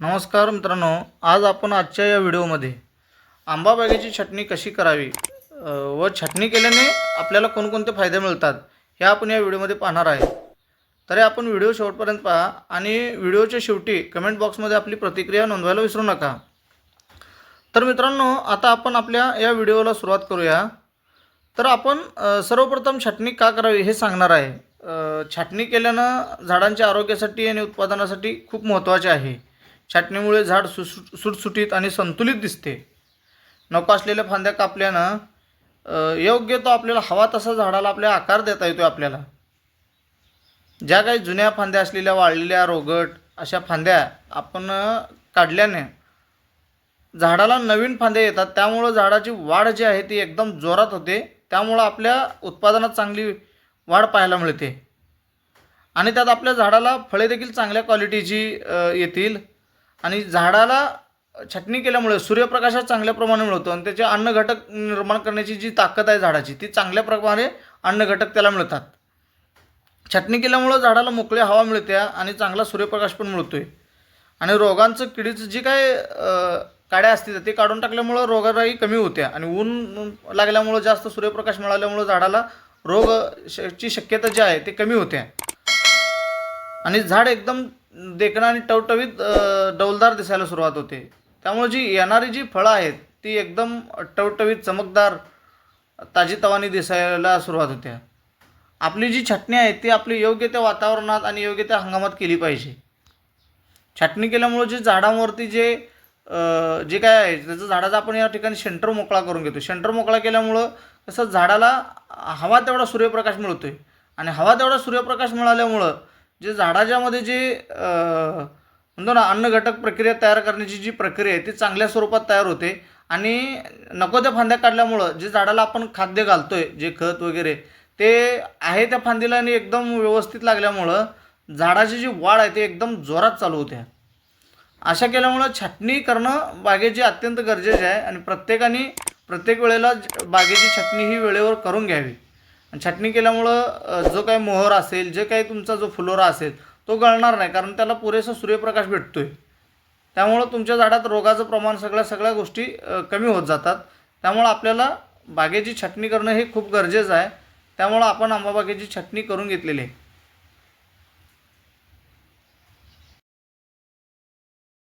नमस्कार मित्रांनो आज आपण आजच्या या व्हिडिओमध्ये आंबा बागेची छटणी कशी करावी व छटणी केल्याने आपल्याला कोणकोणते फायदे मिळतात हे आपण या व्हिडिओमध्ये पाहणार आहे. तरी आपण व्हिडिओ शेवटपर्यंत पहा आणि व्हिडिओच्या शेवटी कमेंट बॉक्समध्ये आपली प्रतिक्रिया नोंदवायला विसरू नका. तर मित्रांनो आता आपण आपल्या या व्हिडिओला सुरुवात करूया. तर आपण सर्वप्रथम छाटणी का करावी हे सांगणार आहे. छाटणी केल्यानं झाडांच्या आरोग्यासाठी आणि उत्पादनासाठी खूप महत्त्वाचे आहे. छाटणीमुळे झाड सुसु सुटसुटीत आणि संतुलित दिसते. नको असलेल्या फांद्या कापल्यानं योग्य तो आपल्याला हवा तसा झाडाला आपल्या आकार देता येतो आपल्याला. ज्या काही जुन्या फांद्या असलेल्या वाळलेल्या रोगट अशा फांद्या आपण काढल्याने झाडाला नवीन फांद्या येतात. त्यामुळं झाडाची वाढ जी आहे ती एकदम जोरात होते. त्यामुळं आपल्या उत्पादनात चांगली वाढ पाहायला मिळते. आणि त्यात आपल्या झाडाला फळे देखील चांगल्या क्वालिटीची येतील. आणि झाडाला छटणी केल्यामुळे सूर्यप्रकाशात चांगल्या प्रमाणे मिळतो आणि त्याचे अन्न घटक निर्माण करण्याची जी ताकद आहे झाडाची ती चांगल्या प्रकारे अन्न घटक त्याला मिळतात. छटणी केल्यामुळं झाडाला मोकळी हवा मिळते आणि चांगला सूर्यप्रकाश पण मिळतो आहे आणि रोगांचं किडीचं जी काय काड्या असतील ते काढून टाकल्यामुळं रोगराई कमी होत्या आणि ऊन लागल्यामुळं जास्त सूर्यप्रकाश मिळाल्यामुळं झाडाला रोग ची शक्यता जी आहे ते कमी होते. आणि झाड एकदम देखणं आणि टवटवीत डौलदार दिसायला सुरुवात होते. त्यामुळे जी येणारी जी फळं आहेत ती एकदम टवटवीत चमकदार ताजीतवानी दिसायला सुरुवात होत्या आपली जी छटणी आहे ती आपली योग्य त्या वातावरणात आणि योग्य त्या हंगामात केली पाहिजे. छाटणी केल्यामुळे जे झाडांवरती जे जे काय आहे त्याचं झाडाचा आपण या ठिकाणी शेंटर मोकळा करून घेतो. शेंटर मोकळा केल्यामुळं कसं झाडाला हवा तेवढा सूर्यप्रकाश मिळतो आहे आणि हवा तेवढा सूर्यप्रकाश मिळाल्यामुळं जे झाडाच्यामध्ये जे म्हणतो ना अन्न घटक प्रक्रिया तयार करण्याची जी प्रक्रिया आहे ती चांगल्या स्वरूपात तयार होते. आणि नको त्या फांद्या काढल्यामुळं जे झाडाला आपण खाद्य घालतो आहे जे खत वगैरे ते आहे त्या फांदीला आणि एकदम व्यवस्थित लागल्यामुळं झाडाची जी वाढ आहे ती एकदम जोरात चालू होते. अशा केल्यामुळं छाटणी करणं बागेची अत्यंत गरजेचे आहे आणि प्रत्येकाने प्रत्येक वेळेला बागेची छाटणी ही वेळेवर करून घ्यावी. छाटणी केल्यामुळं जो काही मोहर असेल जे काही तुमचा जो फुलोरा असेल तो गळणार नाही कारण त्याला पुरेसा सूर्यप्रकाश भेटतो आहे त्यामुळं तुमच्या झाडात रोगाचं प्रमाण सगळ्या सगळ्या गोष्टी कमी होत जातात. त्यामुळं आपल्याला बागेची छाटणी करणं हे खूप गरजेचं आहे. त्यामुळं आपण आंबा बागेची छाटणी करून घेतलेली आहे.